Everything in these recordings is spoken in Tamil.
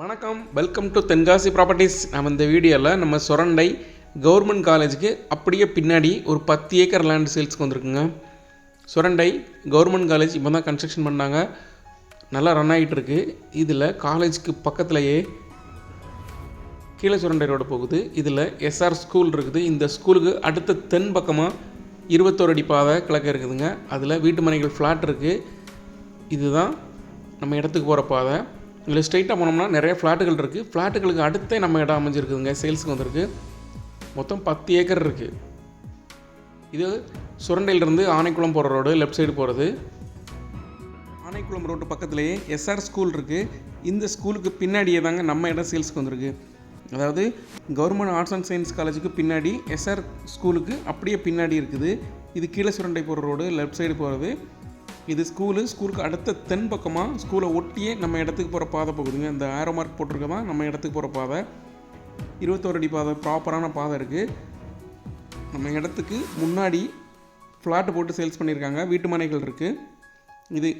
வணக்கம். வெல்கம் டு தென்காசி ப்ராப்பர்ட்டிஸ் நம்ம இந்த வீடியோவில் நம்ம சுரண்டை கவர்மெண்ட் காலேஜுக்கு அப்படியே பின்னாடி ஒரு பத்து ஏக்கர் லேண்ட் சேல்ஸ்க்கு வந்திருக்குங்க. சுரண்டை கவர்மெண்ட் காலேஜ் இப்போ தான் கன்ஸ்ட்ரக்ஷன் பண்ணாங்க. நல்லா ரன் ஆகிட்டுருக்கு இதில் காலேஜுக்கு பக்கத்துலேயே கீழே சுரண்டை ரோடு போகுது. இதில் எஸ்ஆர் ஸ்கூல் இருக்குது. இந்த ஸ்கூலுக்கு அடுத்த தென் பக்கமாக இருபத்தோரு அடி பாதை கிழக்க இருக்குதுங்க. அதில் வீட்டு மனைகள் ஃப்ளாட் இருக்குது இதுதான் நம்ம இடத்துக்கு போகிற பாதை. இதில் ஸ்ட்ரைட்டாக போனோம்னா நிறைய ஃப்ளாட்டுகள் இருக்குது ஃப்ளாட்டுகளுக்கு அடுத்தே நம்ம இடம் அமைஞ்சிருக்குதுங்க. சேல்ஸுக்கு வந்திருக்கு. மொத்தம் பத்து ஏக்கர் இருக்குது இது சுரண்டையிலிருந்து ஆனைக்குளம் போகிற ரோடு லெஃப்ட் சைடு போகிறது ஆனைக்குளம் ரோட்டு பக்கத்துலேயே எஸ்ஆர் ஸ்கூல் இருக்குது இந்த ஸ்கூலுக்கு பின்னாடியே தாங்க நம்ம இடம் சேல்ஸுக்கு வந்திருக்கு. அதாவது கவர்மெண்ட் ஆர்ட்ஸ் அண்ட் சயின்ஸ் காலேஜுக்கு பின்னாடி எஸ்ஆர் ஸ்கூலுக்கு அப்படியே பின்னாடி இருக்குது. இது கீழே சுரண்டை போகிற ரோடு லெஃப்ட் சைடு போகிறது இது ஸ்கூலு ஸ்கூலுக்கு அடுத்த தென் பக்கமாக ஸ்கூலை ஒட்டியே நம்ம இடத்துக்கு போகிற பாதை போகுதுங்க. இந்த ஆரோ மார்க் போட்டிருக்க தான் நம்ம இடத்துக்கு போகிற பாதை. இருபத்தோரு அடி பாதை ப்ராப்பரான பாதை இருக்குது நம்ம இடத்துக்கு முன்னாடி ஃப்ளாட்டு போட்டு சேல்ஸ் பண்ணியிருக்காங்க. வீட்டு மனைகள் இருக்குது இது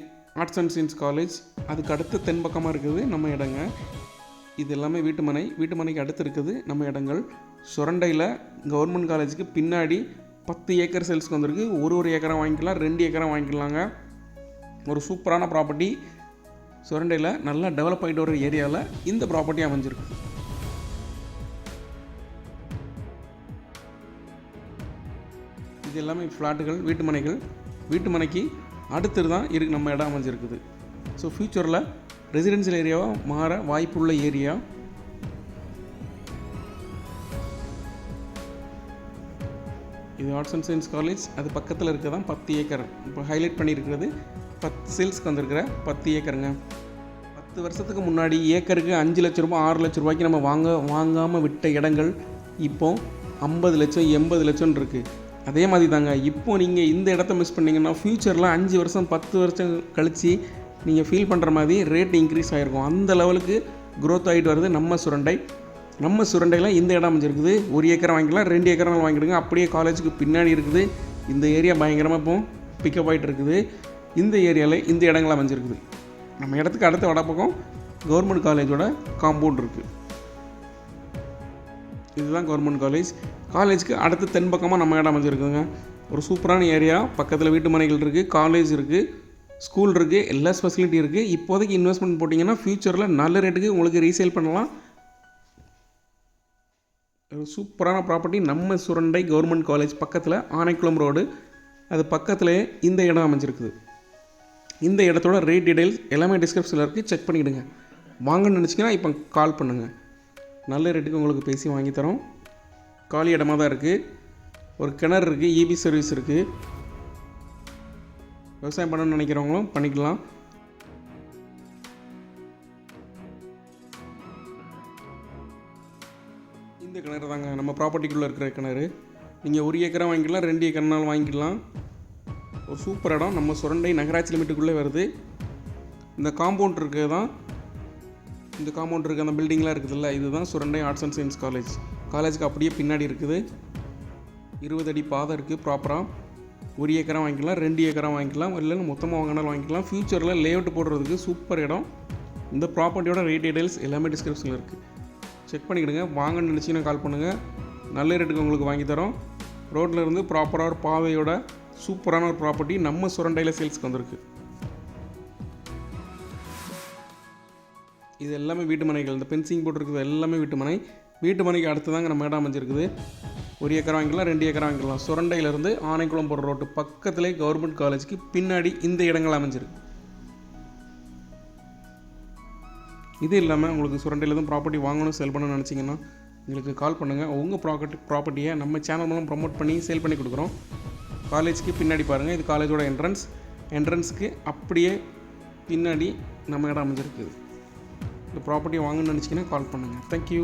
ஆர்ட்ஸ் அண்ட் சயின்ஸ் காலேஜ் அதுக்கு அடுத்த தென் பக்கமாக இருக்குது நம்ம இடங்க. இது எல்லாமே வீட்டு மனை வீட்டு மனைக்கு அடுத்து இருக்குது நம்ம இடங்கள். சுரண்டையில் கவர்மெண்ட் காலேஜுக்கு பின்னாடி பத்து ஏக்கர் சேல்ஸ்க்கு வந்திருக்கு. ஒரு ஒரு ஏக்கரா வாங்கிக்கலாம் ரெண்டு ஏக்கராக வாங்கிக்கலாங்க. ஒரு சூப்பரான ப்ராப்பர்ட்டி சுரண்டையில் நல்லா டெவலப் ஆகிட்டு வர ஏரியாவில் இந்த ப்ராப்பர்ட்டி அமைஞ்சிருக்கு. இது எல்லாமே ஃப்ளாட்டுகள் வீட்டு மனைகள். வீட்டு மனைக்கு அடுத்தது தான் இருக்கு நம்ம இடம் அமைஞ்சிருக்குது. ஸோ ஃப்யூச்சரில் ரெசிடென்சியல் ஏரியாவாக மாற வாய்ப்புள்ள ஏரியா. இது ஆர்ட்ஸ் அண்ட் சயின்ஸ் காலேஜ் அது பக்கத்தில் இருக்க தான் பத்து ஏக்கர். இப்போ ஹைலைட் பண்ணியிருக்கிறது பத்து சேல்ஸ்க்கு வந்திருக்கிற பத்து ஏக்கருங்க. பத்து வருஷத்துக்கு முன்னாடி ஏக்கருக்கு அஞ்சு லட்ச ரூபாய் ஆறு லட்ச ரூபாய்க்கு நம்ம வாங்க வாங்காமல் விட்ட இடங்கள் இப்போ ஐம்பது லட்சம் எண்பது லட்சம்னு இருக்குது அதே மாதிரி தாங்க இப்போ நீங்கள் இந்த இடத்த மிஸ் பண்ணிங்கன்னா ஃப்யூச்சரில் அஞ்சு வருஷம் பத்து வருஷம் கழித்து நீங்கள் ஃபீல் பண்ணுற மாதிரி ரேட் இன்க்ரீஸ் ஆகிருக்கும் அந்த லெவலுக்கு க்ரோத் ஆகிட்டு வருது நம்ம சுரண்டை. நம்ம சுரண்டையில் இந்த இடம் அமைஞ்சிருக்குது. ஒரு ஏக்கர் வாங்கிக்கலாம் ரெண்டு ஏக்கரை வாங்கிடுங்க அப்படியே காலேஜுக்கு பின்னாடி இருக்குது. இந்த ஏரியா பயங்கரமாக இப்போ பிக்கப் ஆகிட்டு இருக்குது. இந்த ஏரியாவில் இந்த இடங்கள் அமைஞ்சிருக்குது. நம்ம இடத்துக்கு அடுத்த வடப்பக்கம் கவர்மெண்ட் காலேஜோட காம்பவுண்ட் இருக்குது இதுதான் கவர்மெண்ட் காலேஜ் காலேஜுக்கு அடுத்த தென் பக்கமாக நம்ம இடம் அமைஞ்சிருக்குதுங்க. ஒரு சூப்பரான ஏரியா. பக்கத்தில் வீட்டு மனைகள் இருக்குது காலேஜ் இருக்குது ஸ்கூல் இருக்குது எல்லா ஃபெசிலிட்டி இருக்குது இப்போதைக்கு இன்வெஸ்ட்மெண்ட் போட்டிங்கன்னா ஃப்யூச்சரில் நல்ல ரேட்டுக்கு உங்களுக்கு ரீசேல் பண்ணலாம். ஒரு சூப்பரான ப்ராப்பர்ட்டி நம்ம சுரண்டை கவர்மெண்ட் காலேஜ் பக்கத்தில் ஆனைக்குளம் ரோடு அது பக்கத்துலேயே இந்த இடம் அமைஞ்சிருக்குது. இந்த இடத்தோட ரேட் டீடைல்ஸ் எல்லாமே டிஸ்கிரிப்ஷனில் இருக்குது செக் பண்ணிவிடுங்க வாங்கன்னு நினச்சிங்கன்னா இப்போ கால் பண்ணுங்கள் நல்ல ரேட்டுக்கு உங்களுக்கு பேசி வாங்கித்தரோம் காலி இடமா தான் இருக்குது ஒரு கிணறு இருக்குது இபி சர்வீஸ் இருக்குது விவசாயம் பண்ணணும்னு நினைக்கிறவங்களும் பண்ணிக்கலாம். இந்த கிணறு தாங்க. நம்ம ப்ராப்பர்ட்டிக்குள்ளே இருக்கிற கிணறு. நீங்கள் ஒரு ஏக்கரா வாங்கிக்கலாம் ரெண்டு ஏக்கர்னாலும் வாங்கிக்கலாம். ஒரு சூப்பர் இடம். நம்ம சுரண்டை நகராட்சி லிமிட்டுக்குள்ளே வருது. இந்த காம்பவுண்ட் இருக்குது தான். இந்த காம்பவுண்ட் இருக்குது அந்த பில்டிங்லாம் இருக்குதுல்ல இதுதான் Surandai arts and science college காலேஜுக்கு அப்படியே பின்னாடி இருக்குது. இருபது அடி பாதை இருக்குது ப்ராப்பராக ஒரு ஏக்கரா வாங்கிக்கலாம் ரெண்டு ஏக்கராக வாங்கிக்கலாம் இல்லைன்னு மொத்தமாக வாங்கினாலும் வாங்கிக்கலாம். ஃப்யூச்சரில் லேஅவுட் போடுறதுக்கு சூப்பர் இடம். இந்த ப்ராப்பர்ட்டியோட ரேட் டீடைல்ஸ் எல்லாமே டிஸ்கிரிப்ஷனில் இருக்குது செக் பண்ணிக்கிடுங்க. வாங்கன்னு நினச்சிங்கன்னா கால் பண்ணுங்கள் நல்ல ரேட்டுக்கு உங்களுக்கு வாங்கி தரோம். ரோட்டில் இருந்து ப்ராப்பராக ஒரு பாதையோட சூப்பரான ஒரு ப்ராப்பர்ட்டி நம்ம சுரண்டையில் சேல்ஸ்க்கு வந்திருக்கு. இது எல்லாமே வீட்டு மனைகள் இந்த பென்சிங் போட்டிருக்குது எல்லாமே வீட்டு மனை. வீட்டு மனைக்கு அடுத்து தாங்க நம்ம இடம் அமைஞ்சிருக்குது. ஒரு ஏக்கர் வாங்கிக்கலாம் ரெண்டு ஏக்கர் வாங்கிக்கலாம். சுரண்டையிலேருந்து ஆனைக்குளம் போடுற ரோட்டு பக்கத்துலேயே கவர்மெண்ட் காலேஜுக்கு பின்னாடி இந்த இடங்கள் அமைஞ்சிருக்கு. இது இல்லாமல் உங்களுக்கு சுரண்டையில் எதுவும் ப்ராப்பர்ட்டி வாங்கணும் சேல் பண்ணணும்னு நினச்சிங்கன்னா எங்களுக்கு கால் பண்ணுங்கள் உங்கள் ப்ராப்பர்ட்டி ப்ராப்பர்ட்டியை நம்ம சேனல் மூலம் ப்ரொமோட் பண்ணி சேல் பண்ணி கொடுக்குறோம். காலேஜுக்கு பின்னாடி பாருங்கள் இது காலேஜோட என்ட்ரன்ஸ் என்ட்ரன்ஸுக்கு அப்படியே பின்னாடி நம்ம இடம் அமைஞ்சிருக்குது இந்த ப்ராப்பர்ட்டி வாங்கணும்னு நினச்சிங்கன்னா கால் பண்ணுங்கள் தேங்க்யூ